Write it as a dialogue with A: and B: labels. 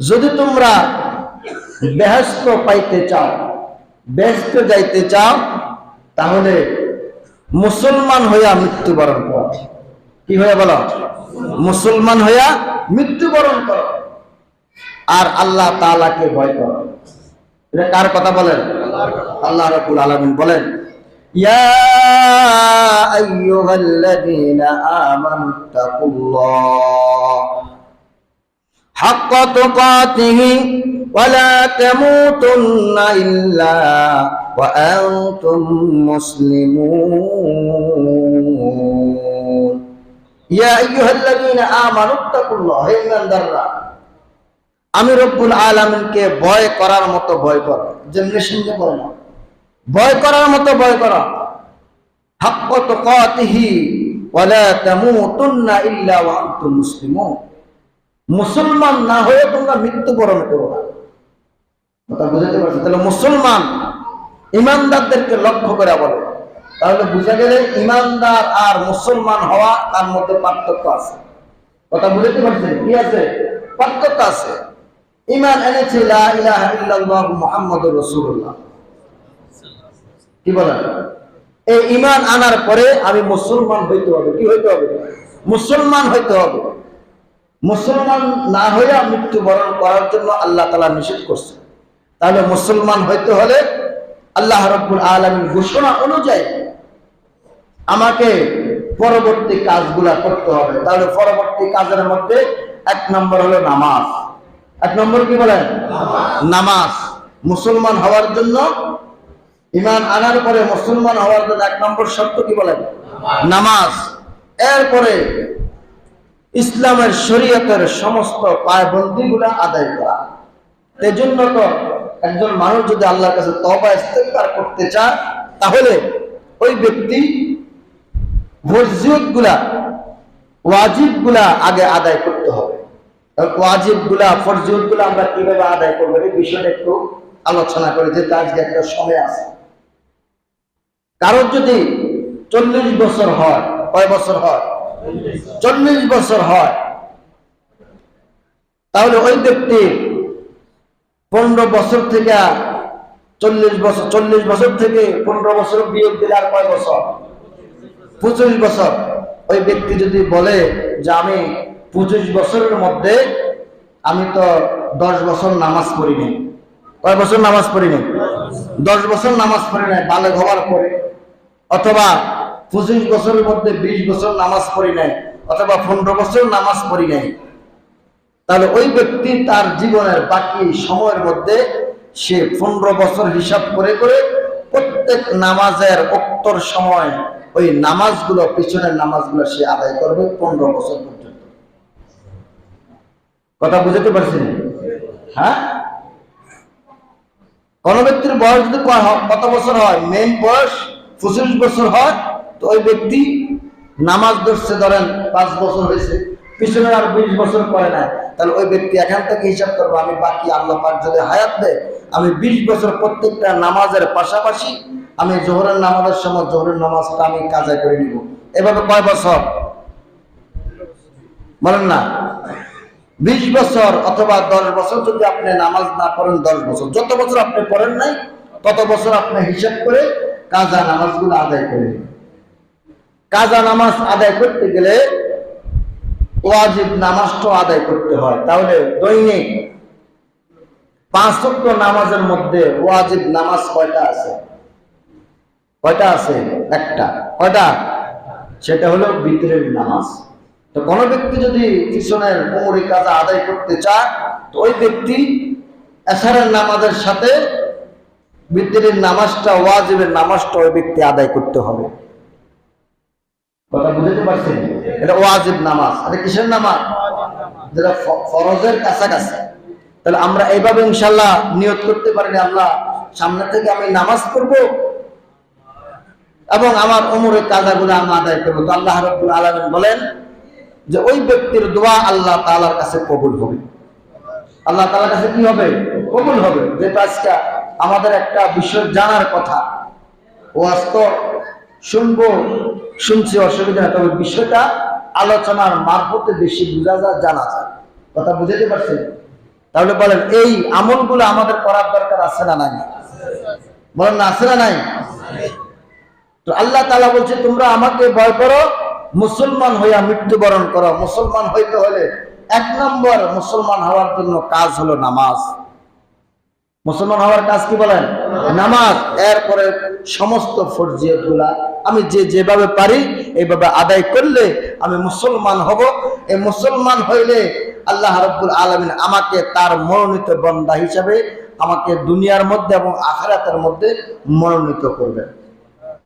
A: যদি তোমরা বেহস্ত পাইতে চাও বেহস্ত যাইতে চাও, তাহলে মুসলমান হইয়া মৃত্যুবরণ কর। কি হয়ে বলো? মুসলমান হইয়া মৃত্যুবরণ কর। আর আল্লাহ তাআলাকে ভয় কর। এটা কার কথা বলেন? আল্লাহ রকুল আলামিন বলেন, ইয়া আমানু তাকুল্লাহ حق تقاته ولا تموتن إلا وأنتم مسلمون يا أيها الذين آمنوا اتقوا الله হে ইমানদাররা আমি রব্বুল আলামিনকে ভয় করার মতো ভয় করো যেমনি সঙ্গে করো না ভয় করার মতো ভয় করো হাক্ক তুকাতিহি ওয়ালা তামুতুন্না ইল্লা ওয়া আনতুম মুসলিমুন মুসলমান না হয়ে তোমরা মৃত্যুবরণ করো না। কথা বুঝতে পারছ? তাহলে মুসলমান ইমানদারদেরকে লক্ষ্য করে বলে। তাহলে বুঝা গেলে ইমানদার আর মুসলমান হওয়া তার মধ্যে পার্থক্য আছে। কথা বুঝতে পারছেন কি আছে? পার্থক্য আছে। ইমান এনেছে মুহাম্মাদুর রাসূলুল্লাহ। কি বলেন এই ইমান আনার পরে আমি মুসলমান হইতে হবে। কি হইতে হবে? মুসলমান হইতে হবে। মুসলমান না হইয়া মৃত্যুবরণ করার জন্য আল্লাহ তালা নিষেধ করছে। তাহলে মুসলমান হইতে হলে আল্লাহ রব্বুল আলমীর ঘোষণা অনুযায়ী আমাকে পরবর্তী কাজগুলা করতে হবে। তাহলে পরবর্তী কাজের মধ্যে এক নম্বর হলো নামাজ। এক নম্বর কি বলেন? নামাজ। মুসলমান হওয়ার জন্য ইমান আনার পরে মুসলমান হওয়ার জন্য এক নম্বর শর্ত কি বলেন? নামাজ। এরপরে ইসলামের শরীয়তের সমস্ত পায়বন্দিগুলা আদায় করা। এজন্য তো একজন মানুষ যদি আল্লাহর কাছে তবা ইস্তেগফার করতে চায়, তাহলে ওই ব্যক্তি গুলা ওয়াজিবগুলা আগে আদায় করতে হবে। ওয়াজিবগুলা ফরজিয়তগুলা আমরা কীভাবে আদায় করব, এই বিষয়টা একটু আলোচনা করে যেতে আজকে একটা সময় আছে। কারোর যদি চল্লিশ বছর হয়, কয় বছর হয়? চল্লিশ বছর হয়। তাহলে ওই ব্যক্তি পনেরো বছর থেকে চল্লিশ বছর চল্লিশ বছর থেকে পনেরো বছর বিয়োগ দিলে আর কয় বছর? পঁচিশ বছর। ওই ব্যক্তি যদি বলে যে আমি পঁচিশ বছরের মধ্যে আমি তো দশ বছর নামাজ পড়িনি। কয় বছর নামাজ পড়িনি? দশ বছর নামাজ পড়ি নাই বালে হওয়ার পরে। অথবা পঁচিশ বছরের মধ্যে বিশ বছর নামাজ পড়ি নাই, অথবা পনেরো বছর নামাজ পড়ি নাই। তাহলে ওই ব্যক্তি তার জীবনের বাকি সময়ের মধ্যে সে পনেরো বছর হিসাব করে করে প্রত্যেক নামাজের উত্তর সময় ওই নামাজগুলো, পিছনের নামাজগুলো সে আদায় করবে পনেরো বছর পর্যন্ত। কথা বুঝতে পারছি হ্যাঁ? কোন ব্যক্তির বয়স যদি কত বছর হয়? মেন বয়স পঁচিশ বছর হয় তো ওই ব্যক্তি নামাজ ধরছে, ধরেন পাঁচ বছর হয়েছে, পিছনে আর বিশ বছর করে না তাহলে ওই ব্যক্তি এখান থেকে হিসাব করব, আমি বাকি আল্লাহ পাক যদি হায়াত দেয়, আমি বিশ বছর প্রত্যেকটা নামাজের পাশাপাশি আমি জোহরের নামাজের সময় জোহরের নামাজটা আমি কাজে করে নিব। এভাবে কয় বছর? বলেন না। বিশ বছর অথবা দশ বছর যদি আপনি নামাজ না পড়েন, দশ বছর। যত বছর আপনি পড়েন নাই, তত বছর আপনি হিসাব করে কাজা নামাজগুলো আদায় করে কাজা নামাজ আদায় করতে গেলে ওয়াজিব নামাজটাও আদায় করতে হয়। তাহলে দৈনিক পাঁচ নামাজের মধ্যে ওয়াজিব নামাজ কয়টা আছে? কয়টা আছে? একটা। কয়টা? সেটা হলো বিতরের নামাজ। তো কোনো ব্যক্তি যদি পিছনের কোমরি কাজা আদায় করতে চায়, তো ওই ব্যক্তি এসারের নামাজের সাথে বিদ্যুতের নামাজটা, ওয়াজিবের নামাজটা ওই ব্যক্তি আদায় করতে হবে। কথা বুঝতে পারছেন? এটা ওয়াজিব নামাজ। এটা কিসের নামাজ? যেটা ফরজের কাছাকাছি। তাহলে আমরা এইভাবে ইনশাল্লাহ নিয়ত করতে পারি আল্লাহ সামনে থেকে আমি নামাজ পড়ব এবং আমার অমরের কাজাগুলো আমি আদায় করব। তো আল্লাহ রব্বুল আলমিন বলেন যে ওই ব্যক্তির দোয়া আল্লাহ তালার কাছে কবুল হবে। আল্লাহ তালার কাছে কি হবে? কবুল হবে। যেটা আজকে আমাদের একটা বিষয় জানার কথা ও শুনব, শুনছি অসুবিধা তবে বিষয়টা আলোচনার মারফতে বেশি বোঝা যায়, জানা যায়। কথা বুঝতে পারছেন? তাহলে বলেন, এই আমলগুলো আমাদের করার দরকার আছে না নাই? বলেন, না আছে না নাই? তো আল্লাহ তালা বলছে, তোমরা আমাকে ভয় করো, মুসলমান হইয়া মৃত্যুবরণ করো। মুসলমান হইতে হলে এক নম্বর মুসলমান হওয়ার জন্য কাজ হলো নামাজ। মুসলমান হওয়ার কাজ কি বলেন? নামাজ। এরপরে সমস্ত ফরজিয়তগুলা আমি যে যেভাবে পারি, এইভাবে আদায় করলে আমি মুসলমান হব। এই মুসলমান হইলে আল্লাহ রব্বুল আলমিন আমাকে তার মনোনীত বন্দা হিসাবে আমাকে দুনিয়ার মধ্যে এবং আখারাতের মধ্যে মনোনীত করবেন।